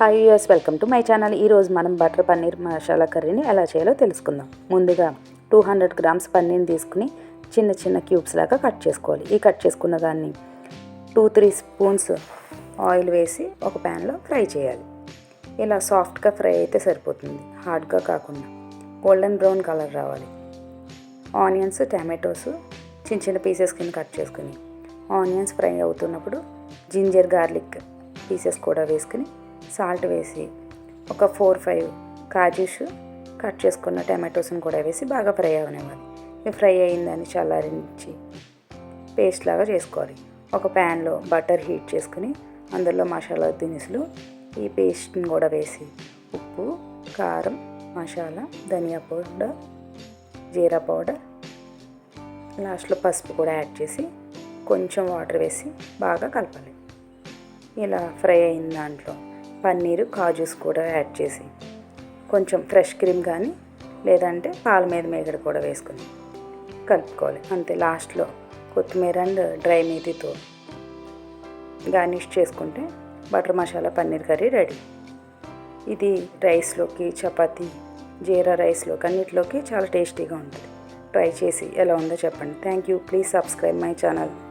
Hi US welcome to my channel ఈరోజు మనం butter paneer masala కర్రీని ఎలా చేయాలో తెలుసుకుందాం. ముందుగా టూ హండ్రెడ్ గ్రామ్స్ పన్నీర్ని తీసుకుని చిన్న చిన్న క్యూబ్స్ లాగా కట్ చేసుకోవాలి. ఈ కట్ చేసుకున్న దాన్ని టూ త్రీ స్పూన్స్ ఆయిల్ వేసి ఒక ప్యాన్లో ఫ్రై చేయాలి. ఇలా సాఫ్ట్గా ఫ్రై అయితే సరిపోతుంది. హార్డ్గా కాకుండా గోల్డెన్ బ్రౌన్ కలర్ రావాలి. ఆనియన్స్ టమాటోస్ చిన్న చిన్న పీసెస్ కింద కట్ చేసుకుని ఆనియన్స్ ఫ్రై అవుతున్నప్పుడు జింజర్ గార్లిక్ పీసెస్ కూడా వేసుకుని సాల్ట్ వేసి ఒక ఫోర్ ఫైవ్ కాజూస్ కట్ చేసుకున్న టమాటోస్ని కూడా వేసి బాగా ఫ్రై అవనివ్వాలి. ఇవి ఫ్రై అయిందని చల్లారించి పేస్ట్ లాగా చేసుకోవాలి. ఒక ప్యాన్లో బటర్ హీట్ చేసుకుని అందులో మసాలా దినుసులు ఈ పేస్ట్ని కూడా వేసి ఉప్పు కారం మసాలా ధనియా పౌడర్ జీరా పౌడర్ లాస్ట్లో పసుపు కూడా యాడ్ చేసి కొంచెం వాటర్ వేసి బాగా కలపాలి. ఇలా ఫ్రై అయిన దాంట్లో పన్నీరు కాజూస్ కూడా యాడ్ చేసి కొంచెం ఫ్రెష్ క్రీమ్ కానీ లేదంటే పాల మీద మేగడ కూడా వేసుకుని కలుపుకోవాలి. అంతే లాస్ట్లో కొత్తిమీర అండ్ డ్రై మేతితో గార్నిష్ చేసుకుంటే butter masala paneer curry ready. ఇది రైస్లోకి చపాతీ జీరా రైస్లోకి అన్నిటిలోకి చాలా టేస్టీగా ఉంటుంది. ట్రై చేసి ఎలా ఉందో చెప్పండి. Thank you. Please subscribe my channel.